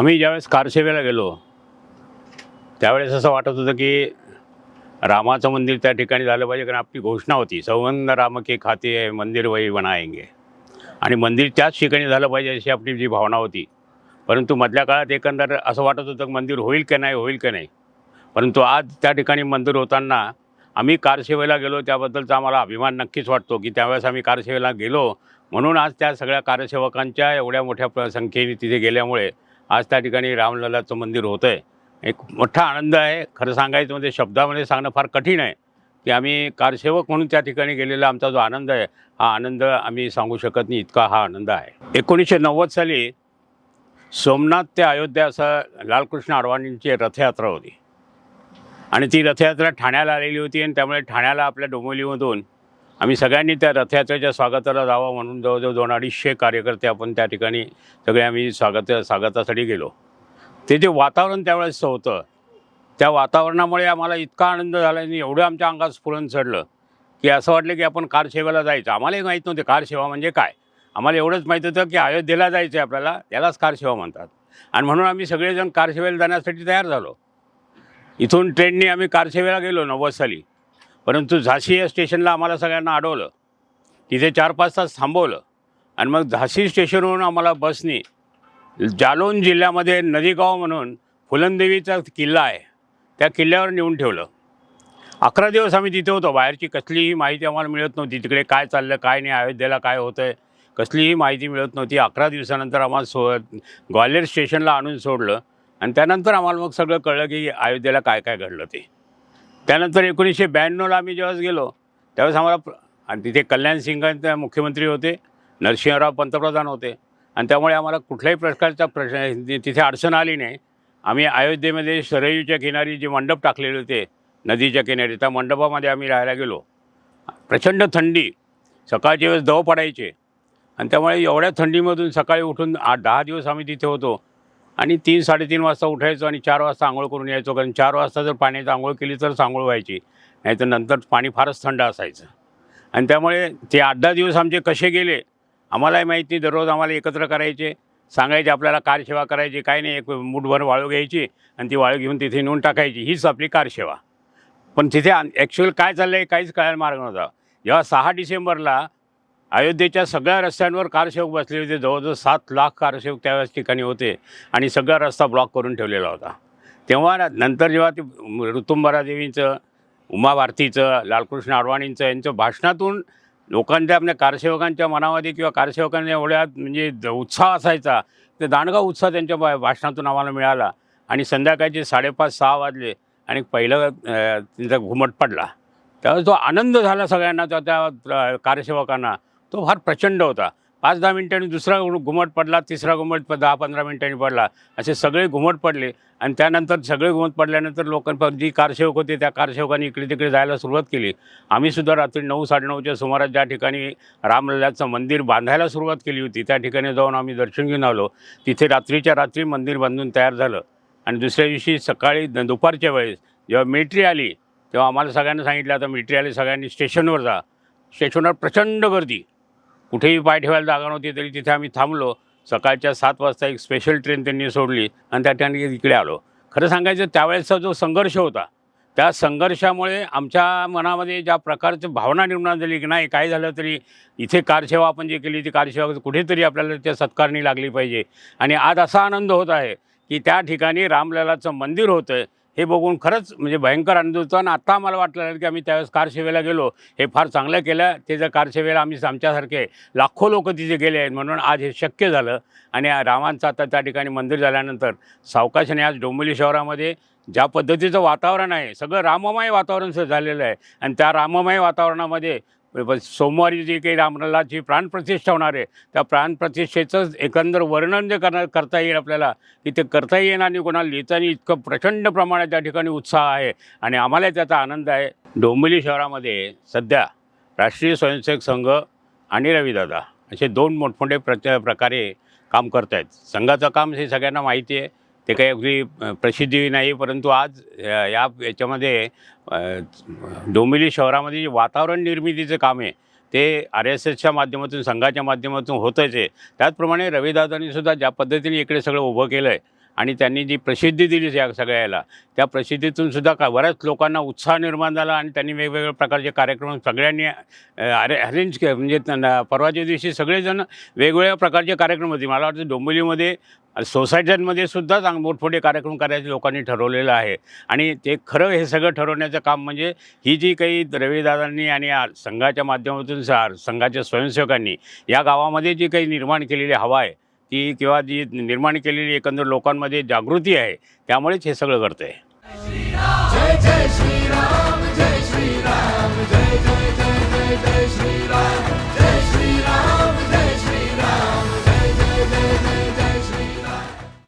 आम्ही ज्यावेळेस कारसेवेला गेलो त्यावेळेस असं वाटत होतं की रामाचं मंदिर त्या ठिकाणी झालं पाहिजे कारण आपली घोषणा होती सौवंद राम के खाते आहे मंदिर वही बनाएंगे. आणि मंदिर त्याच ठिकाणी झालं पाहिजे अशी आपली जी भावना होती. परंतु मधल्या काळात एकंदर असं वाटत होतं की मंदिर होईल की नाही होईल की नाही. परंतु आज त्या ठिकाणी मंदिर होताना आम्ही कारसेवेला गेलो त्याबद्दलचा आम्हाला अभिमान नक्कीच वाटतो की त्यावेळेस आम्ही कारसेवेला गेलो. म्हणून आज त्या सगळ्या कारसेवकांच्या एवढ्या मोठ्या संख्येने तिथे गेल्यामुळे आज त्या ठिकाणी रामललाचं मंदिर होतं आहे एक मोठा आनंद आहे. खरं सांगायचं म्हणजे शब्दामध्ये सांगणं फार कठीण आहे. की आम्ही कारसेवक म्हणून त्या ठिकाणी गेलेला आमचा जो आनंद आहे हा आनंद आम्ही सांगू शकत नाही. इतका हा आनंद आहे. एकोणीसशे नव्वद साली सोमनाथ ते अयोध्या असं लालकृष्ण अडवाणींची रथयात्रा होती. आणि ती रथयात्रा ठाण्याला आलेली होती आणि त्यामुळे ठाण्याला आपल्या डोंबिवलीमधून आम्ही सगळ्यांनी त्या रथयात्रेच्या स्वागताला जावं म्हणून जवळजवळ दोन अडीचशे कार्यकर्ते आपण त्या ठिकाणी सगळे आम्ही स्वागत स्वागतासाठी गेलो. ते जे वातावरण त्यावेळेस होतं त्या वातावरणामुळे आम्हाला इतका आनंद झाला आणि एवढं आमच्या अंगात स्फुरण चढलं की असं वाटलं की आपण कारसेवेला जायचं. आम्हालाही माहीत नव्हते कारसेवा म्हणजे काय. आम्हाला एवढंच माहीत होतं की अयोध्येला जायचं आहे आपल्याला यालाच कारसेवा म्हणतात. आणि म्हणून आम्ही सगळेजण कारसेवेला जाण्यासाठी तयार झालो. इथून ट्रेनने आम्ही कारसेवेला गेलो नव्वद साली. परंतु झाशी या स्टेशनला आम्हाला सगळ्यांना अडवलं. तिथे चार पाच तास थांबवलं. आणि मग झाशी स्टेशनवरून आम्हाला बसनी जालौन जिल्ह्यामध्ये नदीगाव म्हणून फुलंदेवीचा किल्ला आहे. त्या किल्ल्यावर नेऊन ठेवलं. अकरा दिवस आम्ही तिथे होतो. बाहेरची कसलीही माहिती आम्हाला मिळत नव्हती. तिकडे काय चाललं काय नाही अयोध्येला काय होतं आहे कसलीही माहिती मिळत नव्हती. अकरा दिवसानंतर आम्हाला सो ग्वाल्हेर स्टेशनला आणून सोडलं. आणि त्यानंतर आम्हाला मग सगळं कळलं की अयोध्येला काय काय घडलं ते. त्यानंतर एकोणीसशे ब्याण्णवला आम्ही जेव्हा गेलो त्यावेळेस आम्हाला प्र- आणि तिथे कल्याण सिंगांचे मुख्यमंत्री होते नरसिंहराव पंतप्रधान होते. आणि त्यामुळे आम्हाला कुठल्याही प्रकारचा प्रश्न तिथे अडचण आली नाही. आम्ही अयोध्येमध्ये सरयूच्या किनारी जे मंडप टाकलेले होते नदीच्या किनारी त्या मंडपामध्ये आम्ही राहायला गेलो. प्रचंड थंडी सकाळच्या वेळेस दव पडायचे. आणि त्यामुळे एवढ्या थंडीमधून सकाळी उठून आठ दहा दिवस आम्ही तिथे होतो. आणि तीन साडेतीन वाजता उठायचो आणि चार वाजता आंघोळ करून यायचो. कारण चार वाजता जर पाण्याची आंघोळ केली तर आंघोळ व्हायची. नाहीतर नंतर पाणी फारच थंड असायचं. आणि त्यामुळे ते आठ दहा दिवस आमचे कसे गेले आम्हालाही माहिती दररोज आम्हाला एकत्र करायचे सांगायचे आपल्याला कारसेवा करायची काय नाही. एक मुठभर वाळू घ्यायची आणि ती वाळू घेऊन तिथे नेऊन टाकायची. हीच आपली कारसेवा. पण तिथे ॲक्च्युअल काय चाललं आहे काहीच कळायला मार्ग नव्हता. जेव्हा सहा डिसेंबरला अयोध्येच्या सगळ्या रस्त्यांवर कारसेवक बसले होते. जवळजवळ सात लाख कारसेवक त्यावेळेस ठिकाणी होते आणि सगळा रस्ता ब्लॉक करून ठेवलेला होता. तेव्हा नंतर जेव्हा ते ऋतुंबरा देवींचं उमा भारतीचं लालकृष्ण अडवाणींचं यांचं भाषणातून लोकांच्या आपल्या कारसेवकांच्या मनामध्ये किंवा कारसेवकांच्या एवढ्या म्हणजे द- उत्साह असायचा ते दांडगाव उत्साह त्यांच्या भा- भाषणातून आम्हाला मिळाला आणि संध्याकाळचे साडेपाच सहा वाजले आणि पहिलं त्यांचा घुमट पडला. त्यावेळेस जो आनंद झाला सगळ्यांना त्या त्या कारसेवकांना तो फार प्रचंड होता. पाच दहा मिनिटांनी दुसरा घुमट पडला तिसरा घुमट दहा पंधरा मिनिटांनी पडला. असे सगळे घुमट पडले. आणि त्यानंतर सगळे घुमट पडल्यानंतर लोकांप जी कारसेवक होते त्या कारसेवकांनी इकडे तिकडे जायला सुरुवात केली. आम्हीसुद्धा रात्री नऊ साडेनऊच्या सुमारास ज्या ठिकाणी रामलल्लाचं मंदिर बांधायला सुरुवात केली होती त्या ठिकाणी जाऊन आम्ही दर्शन घेऊन आलो. तिथे रात्रीच्या रात्री मंदिर बांधून तयार झालं. आणि दुसऱ्या दिवशी सकाळी दुपारच्या वेळेस जेव्हा मिलिटरी आली तेव्हा आम्हाला सगळ्यांना सांगितलं आता मिलिटरी आली सगळ्यांनी स्टेशनवर जा. स्टेशनवर प्रचंड गर्दी. कुठेही पाय ठेवायला जागा नव्हती तरी तिथे आम्ही थांबलो. सकाळच्या सात वाजता एक स्पेशल ट्रेन त्यांनी सोडली आणि त्या ठिकाणी इकडे आलो. खरं सांगायचं त्यावेळेसचा जो संघर्ष होता त्या संघर्षामुळे आमच्या मनामध्ये ज्या प्रकारची भावना निर्माण झाली की नाही काय झालं तरी इथे कारसेवा आपण जी केली ती कारसेवा कुठेतरी आपल्याला त्या सत्कारणी लागली पाहिजे. आणि आज असा आनंद होत आहे की त्या ठिकाणी रामललाचं मंदिर होतं आहे हे बघून खरंच म्हणजे भयंकर आनंद होतो. आणि आता आम्हाला वाटलं की आम्ही त्यावेळेस कारसेवेला गेलो. हे फार चांगलं केलं. ते जर कारसेवेला आम्ही आमच्यासारखे लाखो लोक तिथे गेले आहेत म्हणून आज हे शक्य झालं. आणि रामांचं आता त्या ठिकाणी मंदिर झाल्यानंतर सावकाशाने आज डोंबिवली शहरामध्ये ज्या पद्धतीचं वातावरण आहे सगळं राममय वातावरण झालेलं आहे. आणि त्या राममय वातावरणामध्ये सोमवारी जे काही रामलाची प्राणप्रतिष्ठा होणार आहे त्या प्राणप्रतिष्ठेचं एकंदर वर्णन जे करणार करता येईल आपल्याला की ते करता येईल आणि कोणाला लिहिताना इतकं प्रचंड प्रमाणात त्या ठिकाणी उत्साह आहे आणि आम्हाला त्याचा आनंद आहे. डोंबिवली शहरामध्ये सध्या राष्ट्रीय स्वयंसेवक संघ आणि रविदादा असे दोन मोठमोठे प्रच प्रकारे काम करत आहेत संघाचं काम हे सगळ्यांना माहिती आहे. ते काही अगदी प्रसिद्धी नाही परंतु आज या याच्यामध्ये डोंबिवली शहरामध्ये जे वातावरण निर्मितीचं काम आहे ते आर एस एसच्या माध्यमातून संघाच्या माध्यमातून होतंच आहे. त्याचप्रमाणे रविदादांनी सुद्धा ज्या पद्धतीने इकडे सगळं उभं केलं आहे आणि त्यांनी जी प्रसिद्धी दिली या सगळ्याला त्या प्रसिद्धीतून सुद्धा का बऱ्याच लोकांना उत्साह निर्माण झाला आणि त्यांनी वेगवेगळ्या प्रकारचे कार्यक्रम सगळ्यांनी अरे अरेंज के म्हणजे परवाच्या दिवशी सगळेजण वेगवेगळ्या प्रकारचे कार्यक्रम होते. मला वाटतं डोंबिवलीमध्ये सोसायट्यांमध्ये सुद्धा चांग मोठमोठे कार्यक्रम करायचे लोकांनी ठरवलेलं आहे. आणि ते खरं हे सगळं ठरवण्याचं काम म्हणजे ही जी काही रवीदादांनी आणि संघाच्या माध्यमातून संघाच्या स्वयंसेवकांनी या गावामध्ये जी काही निर्माण केलेली हवा आहे ती किंवा जी निर्माण केलेली एकंदर लोकांमध्ये जागृती आहे त्यामुळेच हे सगळं घडतं आहे